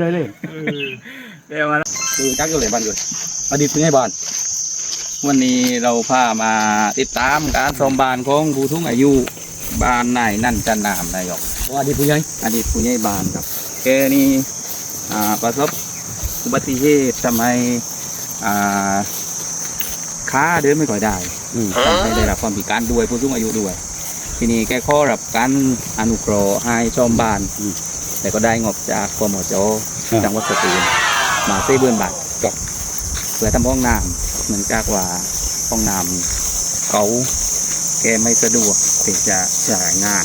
เลยเลยเดี๋ยวมาคือจักอยู่เลยบ้านอยู่อดีตผู้ใหญ่บ้านวันนี้เราพามาติดตามการซ่อมบ้านของผู้ทุกอายุบ้านนายนั่นจันนามนายกว่าดีผู้ใหญ่อดีตผู้ใหญ่บ้านครับแกนี่อ่าประสบอุบัติเหตุทำให้อ่าขาเดินไม่ค่อยได้อืมทำให้ได้รับความพิการด้วยผู้สูงอายุด้วย ทีนี้แกข้อรับการอนุเคราะห์ให้ซ่อมบ้าน แต่ก็ได้งบจากกมจจังหวัดสตูลมาสี่เบือนบาทกับเพื่อทำห้องน้ำเหมือนจากว่าห้องน้ำเขาแกไม่สะดวกที่จะใช้งาน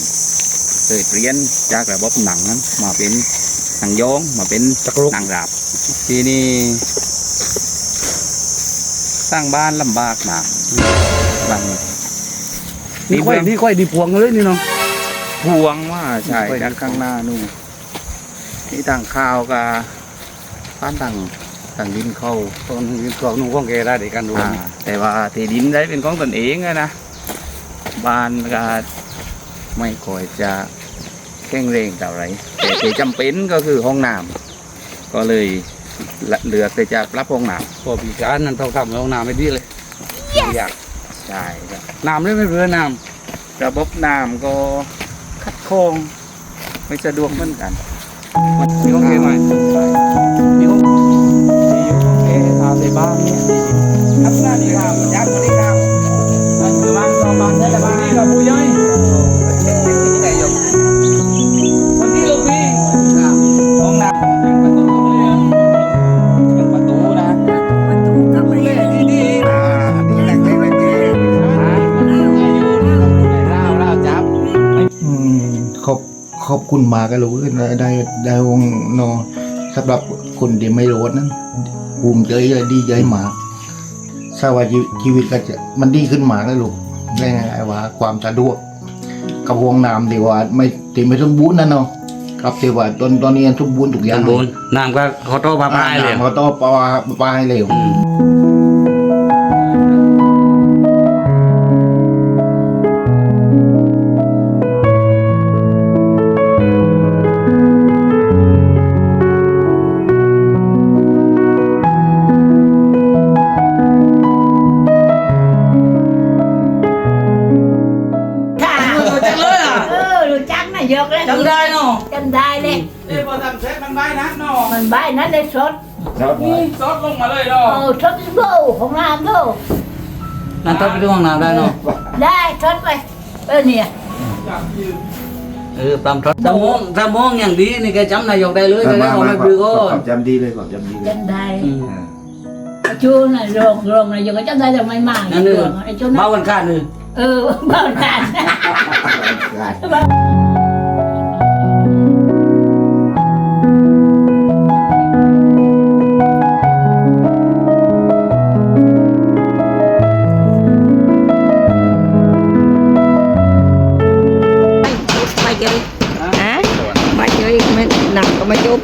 เลยเปลี่ยนจากระบบหนังนั้นมาเป็นหนังย้องมาเป็นจักรลุกหนังราบ ทีนี้สร้างบ้านลำบากมากบาง นี่ค่อยนี่ค่อยดีพวงเลยนี่เนาะพวงว่าใช่ด้านข้างหน้านู่นนี่ต่างข้าวกับบ้านต่างต่างดินเข้าตอนนี้ก็นุ่งข้องแกได้เด็กกันดูอ่าแต่ว่าที่ดินได้เป็นของตนเองอะนะบ้านก็ไม่ค่อยจะแข็งแรงเท่าไหรแต่ที่จำเป็นก็คือห้องน้ำก็เลยเลือกแต่จะรับห้องน้พอปีการนั่นต้องทำห้องน้ำไม่ดีเลยอยากำ ใช่ครับน้ำเลยไม่เรือน้ระบบน้ำก็คัดโค้งไม่สะดวกเหมือนกันำมีข้องแกไหม ขอบคุณมากก็รู้ได้ได้ได้วงนอสำหรับคนที่ไม่รู้นั้นภูมิใจเลยดีใจมากทราบว่าชีชีวิตก็จะมันดีขึ้นมากเลยลูกได้ไงว่า ความสะดวกกับวงน้ำที่ว่าไม่ที่ไม่สมบูรณ์นั่นเนาะครับที่ว่าตอนตอนนี้สมบูรณ์ทุกอย่างน้ำบนน้ำก็เขาโต้ปลาปลายเลยน้ำเขาต้องปลาปลาให้เร็ว ยกเลยจำได้เนาะจำได้เลยเอ้ยพอทำเสร็จมันใบนะเนาะมันใบนั้นได้สดซดลงมาเลยเอเนาะอสดโบของน้ำโบนั่นต้องไปดูห้องน้ำได้เนาะได้สดไปเออเนี่ยเออปลำทอดสมองสมองอย่างดีนี่แกจำนายกได้เลยแกได้ของไม่ปลือก็จำดีเลยความจำดีเลยจำได้อืมจูน่ะโรงโรงน่ะยังก็จำได้แต่ไม่มากนั่นเออไอ้จูเบาน่ะวันขาดเลยเออเบาทานไม่ 我们就